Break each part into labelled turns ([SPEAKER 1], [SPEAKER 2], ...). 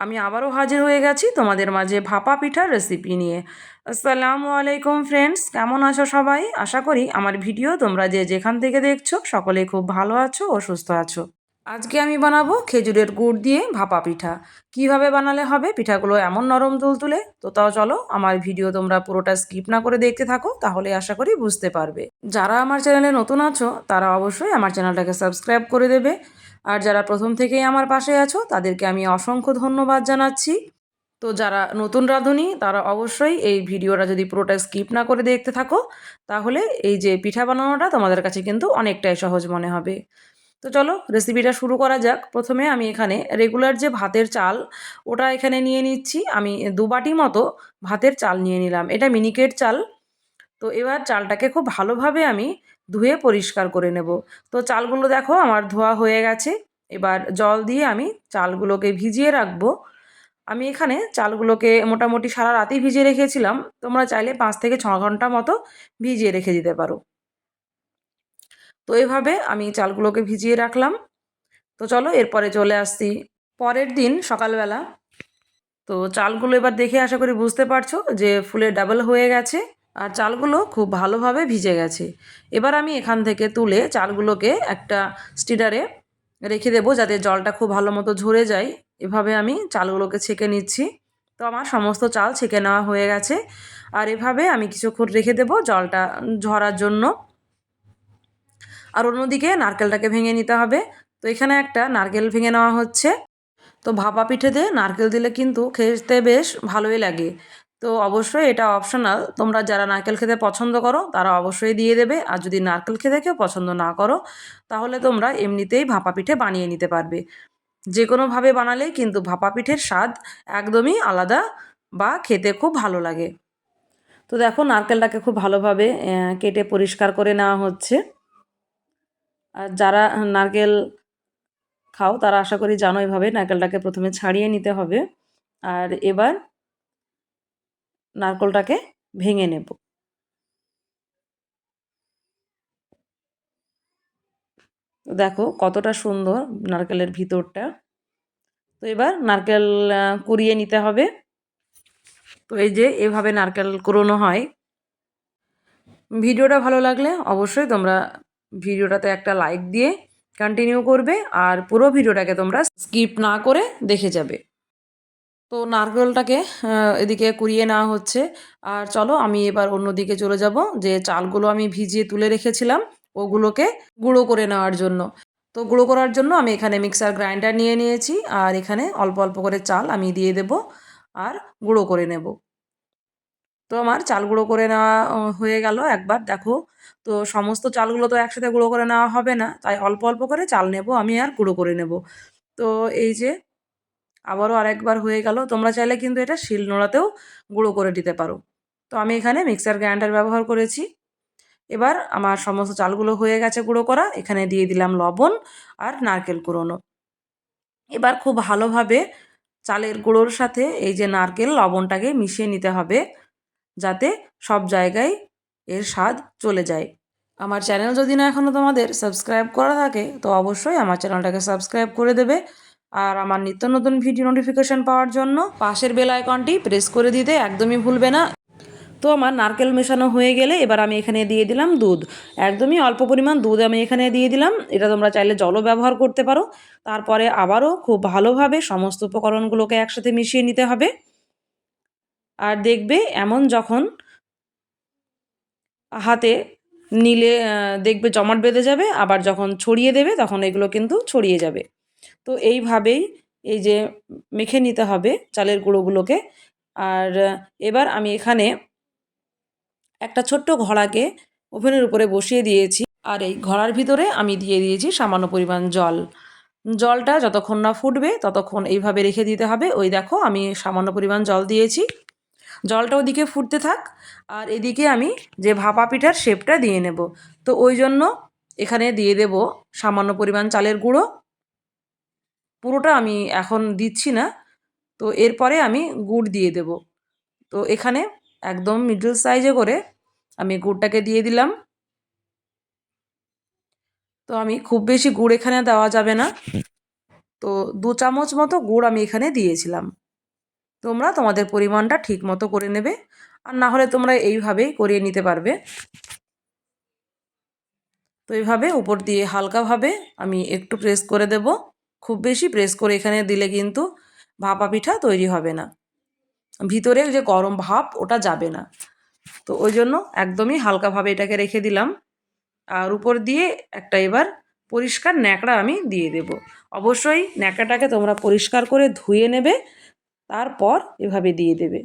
[SPEAKER 1] আমি আবারও হাজির হয়ে গেছি তোমাদের মাঝে ভাপা পিঠার রেসিপি নিয়ে। আসসালামু আলাইকুম ফ্রেন্ডস কেমন আছো সবাই? আশা করি আমার ভিডিও তোমরা যে যেখান থেকে দেখছ সকলে খুব ভালো আছো ও সুস্থ আছো। আজকে আমি বানাবো খেজুরের গুড় দিয়ে ভাপা পিঠা। কীভাবে বানালে হবে? পিঠাগুলো এমন নরম তুলতুলে? তো তাও চলো, আমার ভিডিও তোমরা পুরোটা স্কিপ না করে দেখতে থাকো, তাহলে আশা করি বুঝতে পারবে। যারা আমার চ্যানেলে নতুন আছো, তারা অবশ্যই আমার চ্যানেলটাকে সাবস্ক্রাইব করে দেবে। আর যারা প্রথম থেকেই আমার পাশে আছো, তাদেরকে আমি অসংখ্য ধন্যবাদ জানাচ্ছি। তো যারা নতুন রাঁধুনি, তারা অবশ্যই এই ভিডিওটা যদি পুরোটা স্কিপ না করে দেখতে থাকো, তাহলে এই যে পিঠা বানানোটা তোমাদের কাছে কিন্তু অনেকটাই সহজ মনে হবে। তো চলো রেসিপিটা শুরু করা যাক। প্রথমে আমি এখানে রেগুলার যে ভাতের চাল, ওটা এখানে নিয়ে নিচ্ছি। আমি দু বাটি মতো ভাতের চাল নিয়ে নিলাম। এটা মিনিকেট চাল। তো এবার চালটাকে খুব ভালোভাবে আমি ধুয়ে পরিষ্কার করে নেব। তো চালগুলো দেখো আমার ধোয়া হয়ে গেছে। এবার জল দিয়ে আমি চালগুলোকে ভিজিয়ে রাখব। আমি এখানে চালগুলোকে মোটামুটি সারা রাতেই ভিজিয়ে রেখেছিলাম। তোমরা চাইলে পাঁচ থেকে ছ ঘণ্টা মতো ভিজিয়ে রেখে দিতে পারো। তো এভাবে আমি চালগুলোকে ভিজিয়ে রাখলাম। তো চলো এরপরে চলে আসছি। পরের দিন সকালবেলা। তো চালগুলো এবার দেখে আশা করি বুঝতে পারছ যে ফুলে ডাবল হয়ে গেছে। আর চালগুলো খুব ভালোভাবে ভিজে গেছে। এবার আমি এখান থেকে তুলে চালগুলোকে একটা স্টিডারে রেখে দেবো যাতে জলটা খুব ভালো মতো ঝরে যায়। এভাবে আমি চালগুলোকে ছেঁকে নিচ্ছি। তো আমার সমস্ত চাল ছেঁকে নেওয়া হয়ে গেছে। আর এভাবে আমি কিছুক্ষণ রেখে দেবো জলটা ঝরার জন্য। আর অন্যদিকে নারকেলটাকে ভেঙে নিতে হবে। তো এখানে একটা নারকেল ভেঙে নেওয়া হচ্ছে। তো ভাপা পিঠেতে নারকেল দিলে কিন্তু খেতে বেশ ভালোই লাগে। তো অবশ্যই এটা অপশনাল তোমরা যারা নারকেল খেতে পছন্দ করো, তারা অবশ্যই দিয়ে দেবে। আর যদি নারকেল খেতে কেউ পছন্দ না করো, তাহলে তোমরা এমনিতেই ভাপা পিঠে বানিয়ে নিতে পারবে। যে কোনোভাবে বানালেই কিন্তু ভাপা পিঠের স্বাদ একদমই আলাদা বা খেতে খুব ভালো লাগে। তো দেখো নারকেলটাকে খুব ভালোভাবে কেটে পরিষ্কার করে নেওয়া হচ্ছে। আর যারা নারকেল খাও, তারা আশা করি জানো এভাবে নারকেলটাকে প্রথমে ছাড়িয়ে নিতে হবে। আর এবার নারকেলটাকে ভেঙে নেব। দেখো কতটা সুন্দর নারকেলের ভিতরটা। তো এবার নারকেল কুড়িয়ে নিতে হবে। তো এই যে এভাবে নারকেল কুড়োনো হয়। ভিডিওটা ভালো লাগলে অবশ্যই তোমরা ভিডিওটাতে একটা লাইক দিয়ে কন্টিনিউ করবে আর পুরো ভিডিওটাকে তোমরা স্কিপ না করে দেখে যাবে। তো নারকেলটাকে এদিকে কুড়িয়ে নেওয়া হচ্ছে। আর চলো আমি এবার অন্যদিকে চলে যাব, যে চালগুলো আমি ভিজিয়ে তুলে রেখেছিলাম, ওগুলোকে গুঁড়ো করে নেওয়ার জন্য। তো গুঁড়ো করার জন্য আমি এখানে মিক্সার গ্রাইন্ডার নিয়ে নিয়েছি, আর এখানে অল্প অল্প করে চাল আমি দিয়ে দেব, আর গুঁড়ো করে নেব। তো আমার চাল গুঁড়ো করে নেওয়া হয়ে গেল একবার, দেখো। তো সমস্ত চালগুলো তো একসাথে গুঁড়ো করে নেওয়া হবে না, তাই অল্প অল্প করে চাল নেব, আমি আর গুঁড়ো করে নেব। তো এই যে আবারও আরেকবার হয়ে গেল। তোমরা চাইলে কিন্তু এটা শিল নোড়াতেও গুঁড়ো করে দিতে পারো। তো আমি এখানে মিক্সার গ্রাইন্ডার ব্যবহার করেছি। এবার আমার সমস্ত চালগুলো হয়ে গেছে গুঁড়ো করা। এখানে দিয়ে দিলাম লবণ আর নারকেল কুড়োনো। এবার খুব ভালোভাবে চালের গুঁড়োর সাথে এই যে নারকেল, লবণটাকে মিশিয়ে নিতে হবে যাতে সব জায়গায় এর স্বাদ চলে যায়। আমার চ্যানেল যদি না এখনও তোমাদের সাবস্ক্রাইব করা থাকে, তো অবশ্যই আমার চ্যানেলটাকে সাবস্ক্রাইব করে দেবে। আর আমার নিত্য নতুন ভিডিও নোটিফিকেশান পাওয়ার জন্য পাশের বেল আইকনটি প্রেস করে দিতে একদমই ভুলবে না। তো আমার নারকেল মেশানো হয়ে গেলে এবার আমি এখানে দিয়ে দিলাম দুধ। একদমই অল্প পরিমাণ দুধ আমি এখানে দিয়ে দিলাম। এটা তোমরা চাইলে জলও ব্যবহার করতে পারো। তারপরে আবারও খুব ভালোভাবে সমস্ত উপকরণগুলোকে একসাথে মিশিয়ে নিতে হবে। আর দেখবে এমন যখন হাতে নিলে দেখবে জমাট বেঁধে যাবে, আবার যখন ছড়িয়ে দেবে, তখন এগুলো কিন্তু ছড়িয়ে যাবে। তো এইভাবেই এই যে মেখে নিতে হবে চালের গুঁড়োগুলোকে। আর এবার আমি এখানে একটা ছোট্ট ঘড়াকে ওভেনের উপরে বসিয়ে দিয়েছি। আর এই ঘড়ার ভিতরে আমি দিয়ে দিয়েছি সামান্য পরিমাণ জল। জলটা যতক্ষণ না ফুটবে ততক্ষণ এইভাবে রেখে দিতে হবে। ওই দেখো আমি সামান্য পরিমাণ জল দিয়েছি। জলটা ওদিকে ফুটতে থাক। আর এদিকে আমি যে ভাপা পিঠার শেপটা দিয়ে নেব। তো ওই জন্য এখানে দিয়ে দেব সামান্য পরিমাণ চালের গুঁড়ো। পুরোটা আমি এখন দিচ্ছি না। তো এরপরে আমি গুড় দিয়ে দেব। তো এখানে একদম মিডল সাইজে করে আমি গুড়টাকে দিয়ে দিলাম। তো আমি খুব বেশি গুড় এখানে দেওয়া যাবে না। তো দু চামচ মতো গুড় আমি এখানে দিয়েছিলাম। তোমরা তোমাদের পরিমাণটা ঠিক মতো করে নেবে। আর না হলে তোমরা এইভাবেই করিয়ে নিতে পারবে। তো এইভাবে উপর দিয়ে হালকাভাবে আমি একটু প্রেস করে দেব। খুব বেশি প্রেস করে এখানে দিলে কিন্তু ভাপা পিঠা তৈরি হবে না। ভিতরে যে গরম ভাপ, ওটা যাবে না। তো ওই জন্য একদমই হালকাভাবে এটাকে রেখে দিলাম। আর উপর দিয়ে একটা এবার পরিষ্কার ন্যাকড়া আমি দিয়ে দেব। অবশ্যই ন্যাকড়াটাকে তোমরা পরিষ্কার করে ধুয়ে নেবে, তারপর এভাবে দিয়ে দেবে।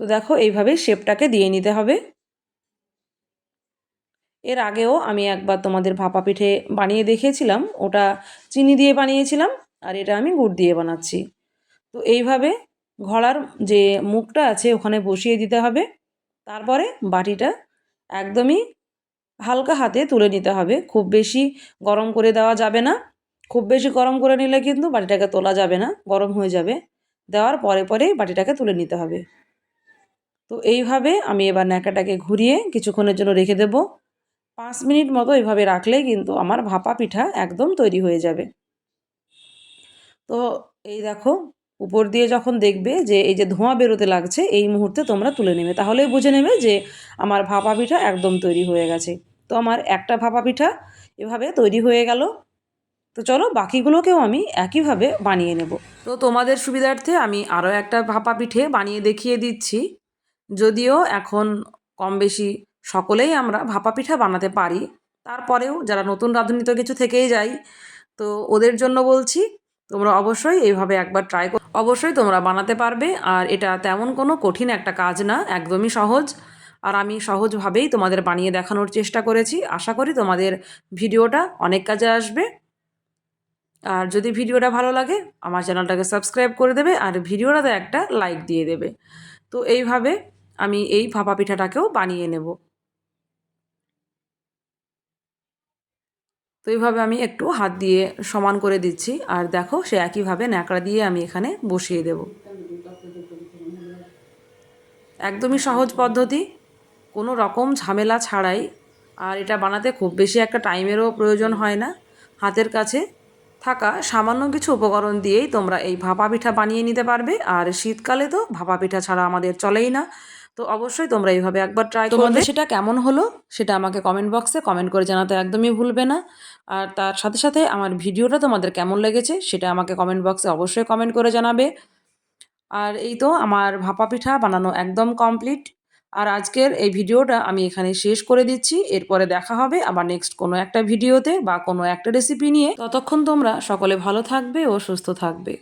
[SPEAKER 1] তো দেখো, এইভাবে শেপটাকে দিয়ে নিতে হবে। এর আগেও আমি একবার তোমাদের ভাপা পিঠে বানিয়ে দেখিয়েছিলাম, ওটা চিনি দিয়ে বানিয়েছিলাম আর এটা আমি গুড় দিয়ে বানাচ্ছি। তো এইভাবে ঘোড়ার যে মুখটা আছে ওখানে বসিয়ে দিতে হবে, তারপরে বাটিটা একদমই হালকা হাতে তুলে নিতে হবে। খুব বেশি গরম করে দেওয়া যাবে না, খুব বেশি গরম করে নিলে কিন্তু বাটিটাকে তোলা যাবে না, গরম হয়ে যাবে। দেওয়ার পরে পরেই বাটিটাকে তুলে নিতে হবে। তো এইভাবে আমি এবার ন্যাকাটাকে ঘুরিয়ে কিছুক্ষণের জন্য রেখে দেব। পাঁচ মিনিট মতো এভাবে রাখলেই কিন্তু আমার ভাপা পিঠা একদম তৈরি হয়ে যাবে। তো এই দেখো, উপর দিয়ে যখন দেখবে যে এই যে ধোঁয়া বেরোতে লাগছে, এই মুহূর্তে তোমরা তুলে নেবে। তাহলেই বুঝে নেবে যে আমার ভাপা পিঠা একদম তৈরি হয়ে গেছে। তো আমার একটা ভাপা পিঠা এভাবে তৈরি হয়ে গেল। তো চলো বাকিগুলোকেও আমি একইভাবে বানিয়ে নেব। তো তোমাদের সুবিধার্থে আমি আরও একটা ভাপা পিঠে বানিয়ে দেখিয়ে দিচ্ছি। যদিও এখন কম বেশি সকলেই আমরা ভাপা পিঠা বানাতে পারি। তারপরেও যারা নতুন রাঁধুনি তো কিছু থেকেই যায় তো ওদের জন্য বলছি, তোমরা অবশ্যই এইভাবে একবার ট্রাই কর, অবশ্যই তোমরা বানাতে পারবে। আর এটা তেমন কোনো কঠিন একটা কাজ না, একদমই সহজ। আর আমি সহজভাবেই তোমাদের বানিয়ে দেখানোর চেষ্টা করেছি। আশা করি তোমাদের ভিডিওটা অনেক কাজে আসবে। আর যদি ভিডিওটা ভালো লাগে, আমার চ্যানেলটাকে সাবস্ক্রাইব করে দেবে আর ভিডিওটাতে একটা লাইক দিয়ে দেবে। তো এইভাবে আমি এই ভাপা পিঠাটাকেও বানিয়ে নেব। তো এইভাবে আমি একটু হাত দিয়ে সমান করে দিচ্ছি। আর দেখো, সে একইভাবে ন্যাকড়া দিয়ে আমি এখানে বসিয়ে দেব। একদমই সহজ পদ্ধতি, কোনো রকম ঝামেলা ছাড়াই। আর এটা বানাতে খুব বেশি একটা টাইমেরও প্রয়োজন হয় না। হাতের কাছে থাকা সামান্য কিছু উপকরণ দিয়েই তোমরা এই ভাপা পিঠা বানিয়ে নিতে পারবে। আর শীতকালে তো ভাপা পিঠা ছাড়া আমাদের চলেই না। তো অবশ্যই তোমরা এইভাবে একবার ট্রাই করবে। সেটা কেমন হলো সেটা আমাকে কমেন্ট বক্সে কমেন্ট করে জানাতে একদমই ভুলবে না। আর তার সাথে সাথে আমার ভিডিওটা তোমাদের কেমন লেগেছে সেটা আমাকে কমেন্ট বক্সে অবশ্যই কমেন্ট করে জানাবে। আর এই তো আমার ভাপা পিঠা বানানো একদম কমপ্লিট আর আজকের এই ভিডিওটা আমি এখানে শেষ করে দিচ্ছি। এরপরে দেখা হবে আবার নেক্সট কোনো একটা ভিডিওতে বা কোনো একটা রেসিপি নিয়ে। ততক্ষণ তোমরা সকলে ভালো থাকবে ও সুস্থ থাকবে।